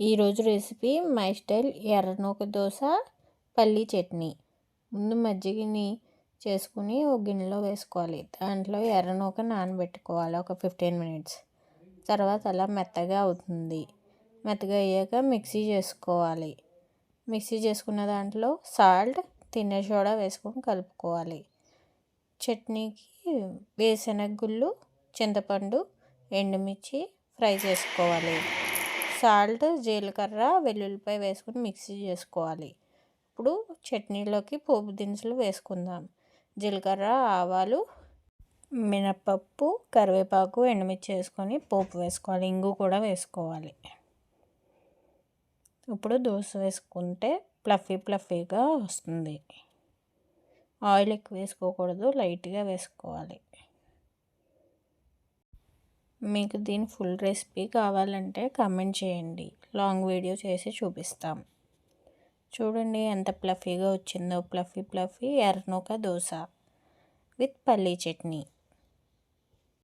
ఈరోజు recipe my style ఎర్రనూక దోశ పల్లీ చట్నీ. ముందు మజ్జిగని చేసుకుని ఒక గిన్నెలో వేసుకోవాలి. దాంట్లో ఎర్రనూక నానబెట్టుకోవాలి ఒక ఫిఫ్టీన్ మినిట్స్. తర్వాత అలా మెత్తగా అవుతుంది. మెత్తగా అయ్యాక మిక్సీ చేసుకోవాలి. మిక్సీ చేసుకున్న దాంట్లో సాల్ట్ తినే సోడా వేసుకొని కలుపుకోవాలి. చట్నీకి వేరుశనగ గుళ్ళు చింతపండు ఎండుమిర్చి ఫ్రై చేసుకోవాలి. సాల్ట్ జీలకర్ర వెల్లుల్లిపాయ వేసుకుని మిక్సీ చేసుకోవాలి. ఇప్పుడు చట్నీలోకి పోపు దినుసులు వేసుకుందాం. జీలకర్ర ఆవాలు మినపప్పు కరివేపాకు ఎండుమిర్చి వేసుకొని పోపు వేసుకోవాలి. ఇంగు కూడా వేసుకోవాలి. ఇప్పుడు దోశ వేసుకుంటే ప్లఫీ ప్లఫీగా వస్తుంది. ఆయిల్ ఎక్కువ వేసుకోకూడదు లైట్గా వేసుకోవాలి. మీకు దీని ఫుల్ రెసిపీ కావాలంటే కమెంట్ చేయండి. లాంగ్ వీడియో చేసి చూపిస్తాం. చూడండి ఎంత ప్లఫీగా వచ్చిందో. ప్లఫీ ప్లఫీ ఎర్నోక దోశ విత్ పల్లీ చట్నీ.